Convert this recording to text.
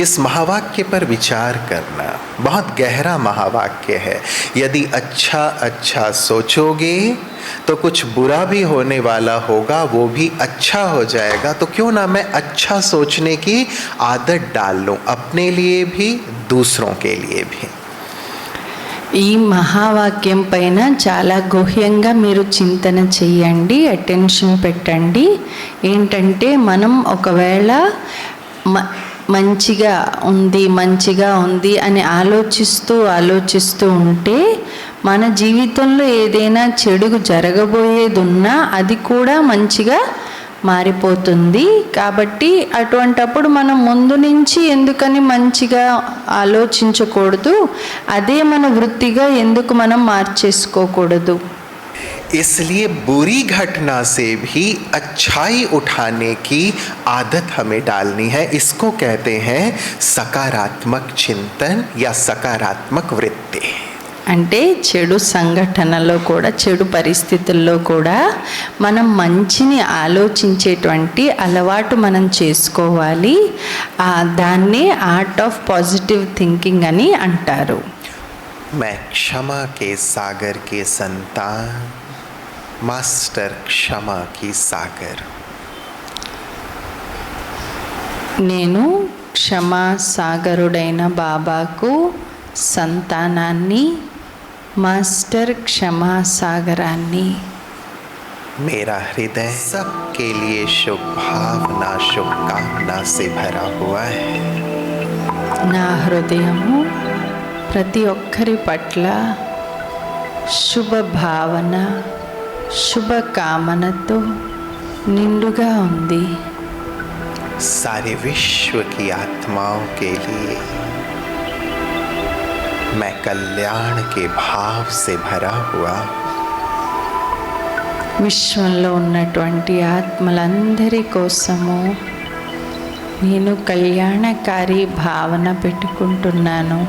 इस महावाक्य पर विचार करना बहुत गहरा महावाक्य है यदि अच्छा अच्छा सोचोगे तो कुछ बुरा भी होने वाला होगा वो भी अच्छा हो जाएगा तो क्यों ना मैं अच्छा सोचने की आदत डाल लूँ अपने लिए भी दूसरों के लिए भी ఈ మహావాక్యం పైన చాలా గుహ్యంగా మీరు చింతన చేయండి అటెన్షన్ పెట్టండి ఏంటంటే మనం ఒకవేళ మంచిగా ఉంది మంచిగా ఉంది అని ఆలోచిస్తూ ఆలోచిస్తూ ఉంటే మన జీవితంలో ఏదైనా చెడు జరగబోయేది ఉన్నా అది కూడా మంచిగా మారిపోతుంది కాబట్టి అటువంటప్పుడు మనం ముందు నుంచి ఎందుకని మంచిగా ఆలోచించకూడదు అదే మన వృత్తిగా ఎందుకు మనం మార్చేసుకోకూడదు इसलिए बुरी घटना से भी अच्छाई उठाने की आदत हमें डालनी है इसको कहते हैं सकारात्मक चिंतन या सकारात्मक वृत्ति అంటే చెడు సంఘటనలో కూడా చెడు పరిస్థితుల్లో కూడా మనం మంచిని आलोచిించేటంటి అలవాటు మనం చేసుకోవాలి ఆ దాన్ని ఆర్ట్ ఆఫ్ పాజిటివ్ థింకింగ్ అని అంటారు मैं क्षमा के सागर के संतान मास्टर क्षमा की सागर నేను క్షమా సాగరుడైన బాబాకు సంతానాన్ని మాస్టర్ క్షమా సాగరాన్ని मेरा हृदय सबके लिए शुभ भावना शुभकामना से भरा हुआ है నా హృదయము ప్రతి ఒక్కరి పట్ల శుభభావన శుభకామనతో నిండుగా ఉంది सारे విశ్వకి की आत्माओं के लिए मैं कल्याण के भाव से भरा हुआ విశ్వంలో ఉన్నటువంటి ఆత్మలందరి కోసము నేను కళ్యాణకారి భావన పెట్టుకుంటున్నాను